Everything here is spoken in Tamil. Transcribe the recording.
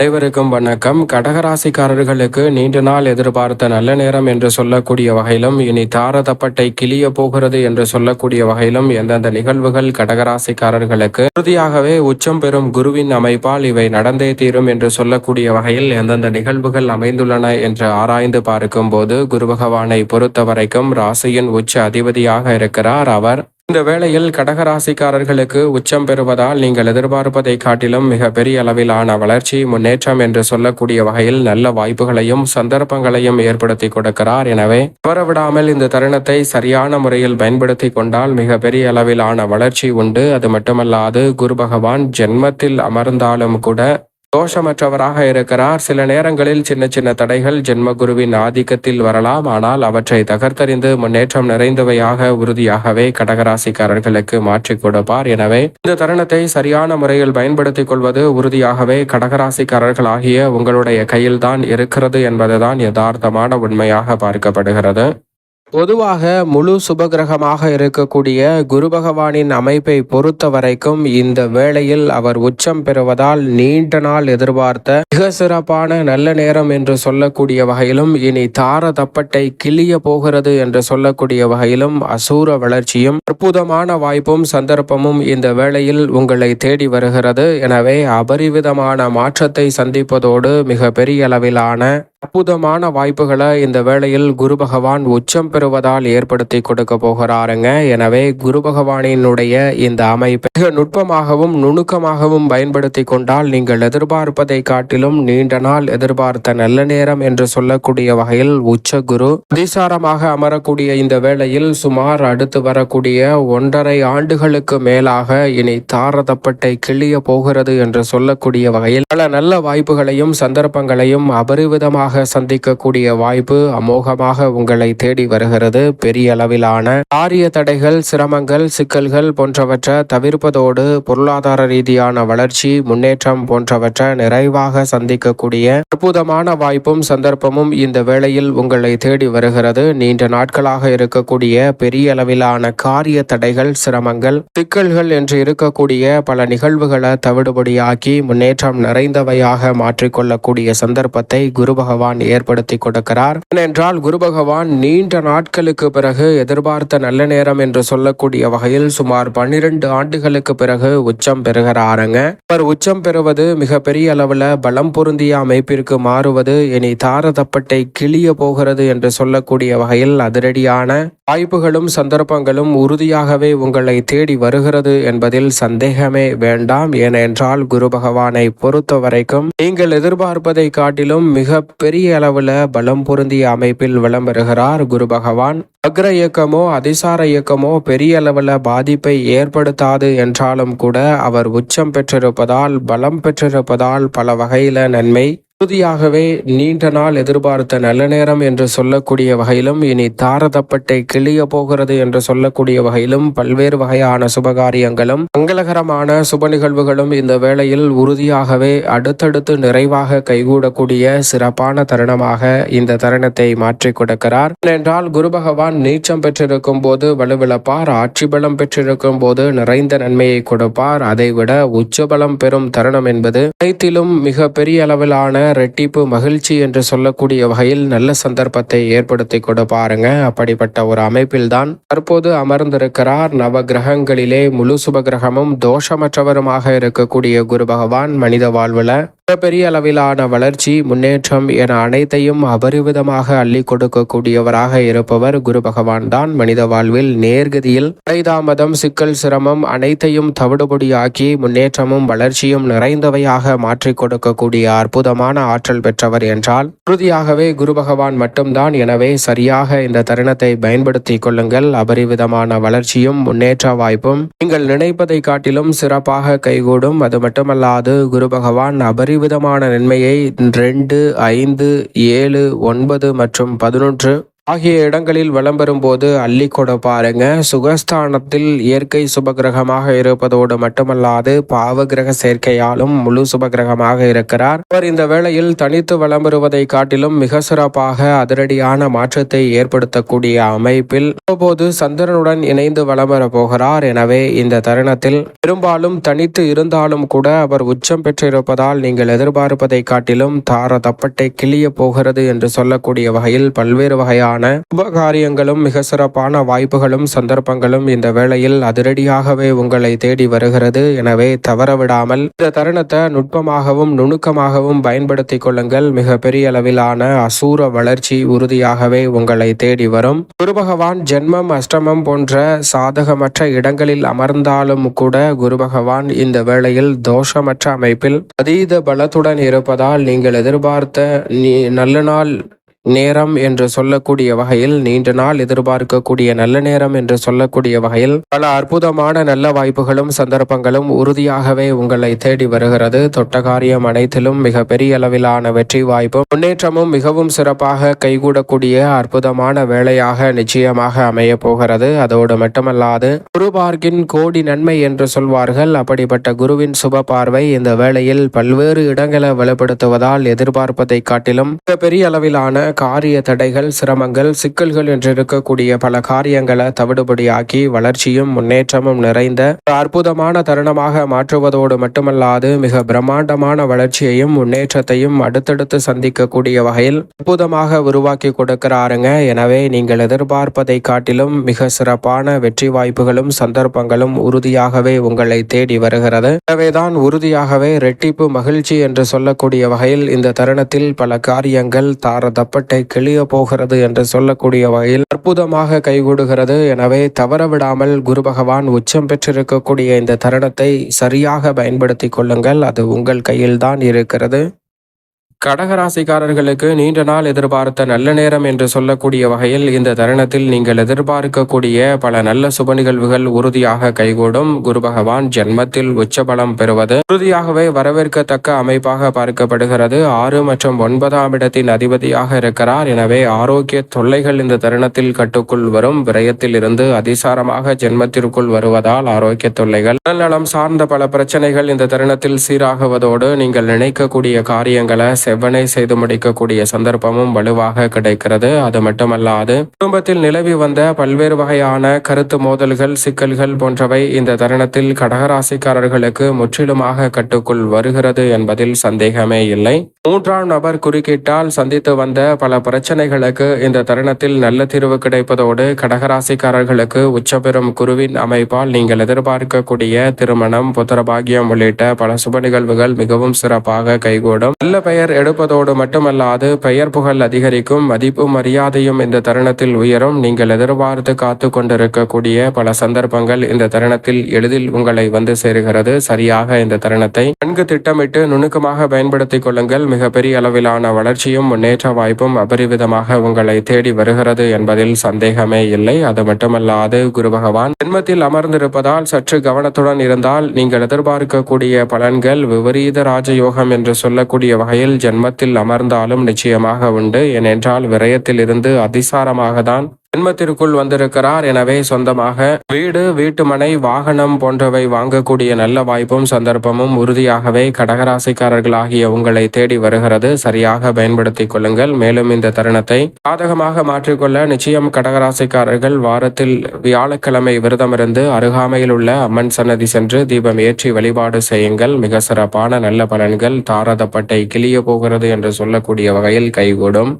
அனைவருக்கும் வணக்கம். கடகராசிக்காரர்களுக்கு நீண்ட நாள் எதிர்பார்த்த நல்ல நேரம் என்று சொல்லக்கூடிய வகையிலும் இனி தாரதப்பட்டை கிளிய போகிறது என்று சொல்லக்கூடிய வகையிலும் எந்தெந்த நிகழ்வுகள் கடகராசிக்காரர்களுக்கு? உறுதியாகவே உச்சம் பெறும் குருவின் அமைப்பால் இவை நடந்தே தீரும் என்று சொல்லக்கூடிய வகையில் எந்தெந்த நிகழ்வுகள் அமைந்துள்ளன என்று ஆராய்ந்து பார்க்கும் போது குரு பகவானை பொறுத்த வரைக்கும் ராசியின் உச்ச அதிபதியாக இருக்கிறார். அவர் இந்த வேளையில் கடகராசிக்காரர்களுக்கு உச்சம் பெறுவதால் நீங்கள் எதிர்பார்ப்பதை காட்டிலும் மிக பெரிய அளவிலான வளர்ச்சி முன்னேற்றம் என்று சொல்லக்கூடிய வகையில் நல்ல வாய்ப்புகளையும் சந்தர்ப்பங்களையும் ஏற்படுத்தி கொடுக்கிறார். எனவே தவறவிடாமல் இந்த தருணத்தை சரியான முறையில் பயன்படுத்தி கொண்டால் மிக பெரிய அளவிலான வளர்ச்சி உண்டு. அது மட்டுமல்லாது குரு பகவான் ஜென்மத்தில் அமர்ந்தாலும் கூட தோஷமற்றவராக இருக்கிறார். சில நேரங்களில் சின்ன சின்ன தடைகள் ஜென்மகுருவின் ஆதிக்கத்தில் வரலாம். ஆனால் அவற்றை தகர்த்தறிந்து முன்னேற்றம் நிறைந்தவையாக உறுதியாகவே கடகராசிக்காரர்களுக்கு மாற்றிக் கொடுப்பார். எனவே இந்த தருணத்தை சரியான முறையில் பயன்படுத்திக் கொள்வது உறுதியாகவே கடகராசிக்காரர்களாகிய உங்களுடைய கையில்தான் இருக்கிறது என்பதுதான் யதார்த்தமான உண்மையாக பார்க்கப்படுகிறது. பொதுவாக முழு சுபகிரகமாக இருக்கக்கூடிய குரு பகவானின் அமைப்பை பொறுத்த வரைக்கும் இந்த வேளையில் அவர் உச்சம் பெறுவதால் நீண்ட நாள் எதிர்பார்த்த மிக சிறப்பான நல்ல நேரம் என்று சொல்லக்கூடிய வகையிலும் இனி தார தப்பட்டை கிளிய போகிறது என்று சொல்லக்கூடிய வகையிலும் அசூர வளர்ச்சியும் அற்புதமான வாய்ப்பும் சந்தர்ப்பமும் இந்த வேளையில் உங்களை தேடி வருகிறது. எனவே அபரிவிதமான மாற்றத்தை சந்திப்பதோடு மிக பெரிய அளவிலான அற்புதமான வாய்ப்புகளை இந்த வேளையில் குரு பகவான் உச்சம் பெறுவதால் ஏற்படுத்தி கொடுக்க போகிறாருங்க. எனவே குரு பகவானினுடைய இந்த அமைப்பை மிக நுட்பமாகவும் நுணுக்கமாகவும் பயன்படுத்தி கொண்டால் நீங்கள் எதிர்பார்ப்பதை காட்டிலும் நீண்ட நாள் எதிர்பார்த்த நல்ல நேரம் என்று சொல்லக்கூடிய வகையில் உச்ச குரு அதிசாரமாக அமரக்கூடிய இந்த வேளையில் சுமார் அடுத்து வரக்கூடிய ஒன்றரை ஆண்டுகளுக்கு மேலாக இனி தாரதப்பட்டை கிளிய போகிறது என்று சொல்லக்கூடிய வகையில் பல நல்ல வாய்ப்புகளையும் சந்தர்ப்பங்களையும் அபரிவிதமாக சந்திக்கக்கூடிய வாய்ப்பு அமோகமாக உங்களை தேடி வருகிறது. பெரிய அளவிலான காரிய தடைகள் சிரமங்கள் சிக்கல்கள் போன்றவற்றை தவிர்ப்பதோடு பொருளாதார ரீதியான வளர்ச்சி முன்னேற்றம் போன்றவற்றை நிறைவாக சந்திக்கக்கூடிய அற்புதமான வாய்ப்பும் சந்தர்ப்பமும் இந்த வேளையில் உங்களை தேடி வருகிறது. நீண்ட நாட்களாக இருக்கக்கூடிய பெரிய அளவிலான காரிய தடைகள் சிரமங்கள் சிக்கல்கள் என்று இருக்கக்கூடிய பல நிகழ்வுகளை தவிடுபடியாக்கி முன்னேற்றம் நிறைந்தவையாக மாற்றிக்கொள்ளக்கூடிய சந்தர்ப்பத்தை குரு பகவான் ஏற்படுத்தி கொடுக்கிறார். ஏனென்றால் குரு பகவான் நீண்ட நாட்களுக்கு பிறகு எதிர்பார்த்த நல்ல நேரம் என்று சொல்லக்கூடிய வகையில் சுமார் பன்னிரண்டு ஆண்டுகளுக்கு பிறகு உச்சம் பெறுகிறாருங்க. அவர் உச்சம் பெறுவது மிக பெரிய அளவுல பலம் பொருந்திய அமைப்பிற்கு மாறுவது இனி தாரதப்பட்டை கிளிய போகிறது என்று சொல்லக்கூடிய வகையில் அதிரடியான வாய்ப்புகளும் சந்தர்ப்பங்களும் உறுதியாகவே உங்களை தேடி வருகிறது என்பதில் சந்தேகமே வேண்டாம். ஏனென்றால் குரு பகவானை பொறுத்த வரைக்கும் நீங்கள் எதிர்பார்ப்பதை காட்டிலும் மிக பெரிய அளவுல பலம் பொருந்திய அமைப்பில் விளம்பருகிறார் குரு பகவான். அக்ர இயக்கமோ அதிசார இயக்கமோ பெரிய அளவுல பாதிப்பை ஏற்படுத்தாது என்றாலும் கூட அவர் உச்சம் பெற்றிருப்பதால் பலம் பெற்றிருப்பதால் பல வகையில நன்மை உறுதியாகவே நீண்ட நாள் எதிர்பார்த்த நல்ல நேரம் என்று சொல்லக்கூடிய வகையிலும் இனி தாரதப்பட்டை கிளிய போகிறது என்று சொல்லக்கூடிய வகையிலும் பல்வேறு வகையான சுபகாரியங்களும் மங்களகரமான சுப நிகழ்வுகளும் இந்த வேளையில் உறுதியாகவே அடுத்தடுத்து நிறைவாக கைகூடக்கூடிய சிறப்பான தருணமாக இந்த தருணத்தை மாற்றி கொடுக்கிறார். ஏனென்றால் குரு பகவான் நீச்சம் பெற்றிருக்கும் போது வலுவிழப்பார் ஆட்சி பலம் பெற்றிருக்கும் போது நிறைந்த நன்மையை கொடுப்பார். அதைவிட உச்சபலம் பெறும் தருணம் என்பது அனைத்திலும் மிக பெரிய அளவிலான ரெட்டிப்பு மகிழ்ச்சி என்று சொல்லக்கூடிய வகையில் நல்ல சந்தர்ப்பத்தை ஏற்படுத்தி கொடுப்பாருங்க அப்படிப்பட்ட ஒரு அமைப்பில்தான் தற்போது அமர்ந்திருக்கிறார் நவ கிரகங்களிலே முழு சுப கிரகமும் தோஷமற்றவருமாக இருக்கக்கூடிய குரு பகவான் மனித வாழ்வுல பெரிய அளவிலான வளர்ச்சி முன்னேற்றம் என அனைத்தையும் அபரிவிதமாக அள்ளி கொடுக்கக்கூடியவராக இருப்பவர் குரு பகவான் தான். மனித வாழ்வில் நேர்கதியில் தாமதம் சிக்கல் சிரமம் அனைத்தையும் தவிடுபடியாக்கி முன்னேற்றமும் வளர்ச்சியும் நிறைந்தவையாக மாற்றிக் கொடுக்கக்கூடிய அற்புதமான ஆற்றல் பெற்றவர் என்றால் உறுதியாகவே குரு பகவான் மட்டும்தான். எனவே சரியாக இந்த தருணத்தை பயன்படுத்திக் கொள்ளுங்கள். அபரிவிதமான வளர்ச்சியும் முன்னேற்ற வாய்ப்பும் நீங்கள் நினைப்பதை காட்டிலும் சிறப்பாக கைகூடும். அது மட்டுமல்லாது குரு பகவான் விதமான நன்மையை ரெண்டு ஐந்து ஏழு ஒன்பது மற்றும் பதினொன்று ஆகிய இடங்களில் விளம்பரும் போது அள்ளி பாருங்க. சுகஸ்தானத்தில் இயற்கை சுபகிரகமாக இருப்பதோடு மட்டுமல்லாது பாவகிரக சேர்க்கையாலும் முழு சுபகிரகமாக இருக்கிறார். அவர் இந்த வேளையில் தனித்து விளம்பருவதை காட்டிலும் மிக சிறப்பாக அதிரடியான மாற்றத்தை ஏற்படுத்தக்கூடிய அமைப்பில் அவ்வப்போது சந்திரனுடன் இணைந்து வளம்பெற போகிறார். எனவே இந்த தருணத்தில் பெரும்பாலும் தனித்து இருந்தாலும் கூட அவர் உச்சம் பெற்றிருப்பதால் நீங்கள் எதிர்பார்ப்பதை காட்டிலும் தார தப்பட்டை கிளிய போகிறது என்று சொல்லக்கூடிய வகையில் பல்வேறு வகையான உபகாரியங்களும் மிக சிறப்பான வாய்ப்புகளும் சந்தர்ப்பங்களும் இந்த வேளையில் அதிரடியாகவே உங்களை தேடி வருகிறது. எனவே தவறவிடாமல் இந்த தருணத்தை நுட்பமாகவும் நுணுக்கமாகவும் பயன்படுத்திக் கொள்ளுங்கள். மிக பெரிய அளவிலான அசூர வளர்ச்சி உறுதியாகவே உங்களை தேடி வரும். குரு பகவான் ஜென்மம் அஷ்டமம் போன்ற சாதகமற்ற இடங்களில் அமர்ந்தாலும் கூட குரு பகவான் இந்த வேளையில் தோஷமற்ற அமைப்பில் அதீத பலத்துடன் இருப்பதால் நீங்கள் எதிர்பார்த்த நல்ல நாள் நேரம் என்று சொல்லக்கூடிய வகையில் நீண்ட நாள் எதிர்பார்க்கக்கூடிய நல்ல நேரம் என்று சொல்லக்கூடிய வகையில் பல அற்புதமான நல்ல வாய்ப்புகளும் சந்தர்ப்பங்களும் உறுதியாகவே உங்களை தேடி வருகிறது. தொட்ட காரியம் அனைத்திலும் மிக பெரிய அளவிலான வெற்றி வாய்ப்பும் முன்னேற்றமும் மிகவும் சிறப்பாக கைகூடக்கூடிய அற்புதமான வேலையாக நிச்சயமாக அமைய போகிறது. அதோடு மட்டுமல்லாது குருபார்க்கின் கோடி நன்மை என்று சொல்வார்கள். அப்படிப்பட்ட குருவின் சுப பார்வை இந்த வேளையில் பல்வேறு இடங்களை வலுப்படுத்துவதால் எதிர்பார்ப்பதை காட்டிலும் மிக பெரிய அளவிலான காரிய தடைகள் சிரமங்கள் சிக்கல்கள் என்று இருக்கக்கூடிய பல காரியங்களை தவிடுபடியாக்கி வளர்ச்சியும் முன்னேற்றமும் நிறைந்த அற்புதமான தருணமாக மாற்றுவதோடு மட்டுமல்லாது மிக பிரம்மாண்டமான வளர்ச்சியையும் முன்னேற்றத்தையும் அடுத்தடுத்து சந்திக்கக்கூடிய வகையில் அற்புதமாக உருவாக்கி கொடுக்கிறாருங்க. எனவே நீங்கள் எதிர்பார்ப்பதை காட்டிலும் மிக சிறப்பான வெற்றி வாய்ப்புகளும் சந்தர்ப்பங்களும் உறுதியாகவே உங்களை தேடி வருகிறது. எனவேதான் உறுதியாகவே ரெட்டிப்பு மகிழ்ச்சி என்று சொல்லக்கூடிய வகையில் இந்த தருணத்தில் பல காரியங்கள் தாரதப்பட்டு தப்பட்டை கிளிய போகிறது என்று சொல்லக்கூடிய வகையில் அற்புதமாக கைகூடுகிறது. எனவே தவறவிடாமல் குரு பகவான் உச்சம் பெற்றிருக்கக்கூடிய இந்த தருணத்தை சரியாக பயன்படுத்தி கொள்ளுங்கள். அது உங்கள் கையில்தான் இருக்கிறது. கடகராசிக்காரர்களுக்கு நீண்ட நாள் எதிர்பார்த்த நல்ல நேரம் என்று சொல்லக்கூடிய வகையில் இந்த தருணத்தில் நீங்கள் எதிர்பார்க்கக்கூடிய பல நல்ல சுப நிகழ்வுகள் உறுதியாக கைகூடும். குரு பகவான் ஜென்மத்தில் உச்சபலம் பெறுவது உறுதியாகவே வரவேற்கத்தக்க அமைப்பாக பார்க்கப்படுகிறது. ஆறு மற்றும் ஒன்பதாம் இடத்தின் அதிபதியாக இருக்கிறார். எனவே ஆரோக்கிய தொல்லைகள் இந்த தருணத்தில் கட்டுக்குள் வரும். விரயத்தில் இருந்து அதிசாரமாக ஜென்மத்திற்குள் வருவதால் ஆரோக்கிய தொல்லைகள் உடல்நலம் சார்ந்த பல பிரச்சனைகள் இந்த தருணத்தில் சீராகுவதோடு நீங்கள் நினைக்கக்கூடிய காரியங்களை செவ்வனை செய்து முடிக்கக்கூடிய சந்தர்ப்பமும் வலுவாக கிடைக்கிறது. அது மட்டுமல்லாது குடும்பத்தில் நிலவி வந்த பல்வேறு வகையான கருத்து மோதல்கள் சிக்கல்கள் போன்றவை இந்த தருணத்தில் கடகராசிக்காரர்களுக்கு முற்றிலுமாக கட்டுக்குள் வருகிறது என்பதில் சந்தேகமே இல்லை. மூன்றாம் நபர் குறுக்கிட்டால் சந்தித்து வந்த பல பிரச்சனைகளுக்கு இந்த தருணத்தில் நல்ல தீர்வு கிடைப்பதோடு கடகராசிக்காரர்களுக்கு உச்சபெறும் குருவின் அமைப்பால் நீங்கள் எதிர்பார்க்கக்கூடிய திருமணம் புத்திரபாகியம் உள்ளிட்ட பல சுப நிகழ்வுகள் மிகவும் சிறப்பாக கைகூடும். நல்ல பெயர் எடுப்பதோடு மட்டுமல்லாது பெயர் புகழ் அதிகரிக்கும் மதிப்பு மரியாதையும் இந்த தருணத்தில் உயரும். நீங்கள் எதிர்பார்த்து காத்து கொண்டிருக்கக்கூடிய பல சந்தர்ப்பங்கள் இந்த தருணத்தில் எளிதில் உங்களை வந்து சேருகிறது. சரியாக இந்த தருணத்தை நன்கு திட்டமிட்டு நுணுக்கமாக பயன்படுத்திக் கொள்ளுங்கள். மிகப்பெரிய அளவிலான வளர்ச்சியும் முன்னேற்ற வாய்ப்பும் அபரிவிதமாக உங்களை தேடி வருகிறது என்பதில் சந்தேகமே இல்லை. அது மட்டுமல்லாது குரு பகவான் ஜென்மத்தில் அமர்ந்திருப்பதால் சற்று கவனத்துடன் இருந்தால் நீங்கள் எதிர்பார்க்கக்கூடிய பலன்கள் விபரீத ராஜயோகம் என்று சொல்லக்கூடிய வகையில் ஜென்மத்தில் அமர்ந்தாலும் நிச்சயமாக உண்டு. ஏனென்றால் விரயத்தில் இருந்து அதிசாரமாக தான் ஜென்மத்திற்குள் வந்திருக்கிறார் எனவே சொந்தமாக வீடு வீட்டுமனை வாகனம் போன்றவை வாங்கக்கூடிய நல்ல வாய்ப்பும் சந்தர்ப்பமும் உறுதியாகவே கடகராசிக்காரர்களாகிய உங்களை தேடி வருகிறது. சரியாக பயன்படுத்திக் கொள்ளுங்கள். மேலும் இந்த தருணத்தை சாதகமாக மாற்றிக்கொள்ள நிச்சயம் கடகராசிக்காரர்கள் வாரத்தில் வியாழக்கிழமை விரதமிருந்து அருகாமையில் உள்ள அம்மன் சன்னதி சென்று தீபம் ஏற்றி வழிபாடு செய்யுங்கள். மிக சிறப்பான நல்ல பலன்கள் தாரதப்பட்டை கிளிய போகிறது என்று சொல்லக்கூடிய வகையில் கைகூடும்.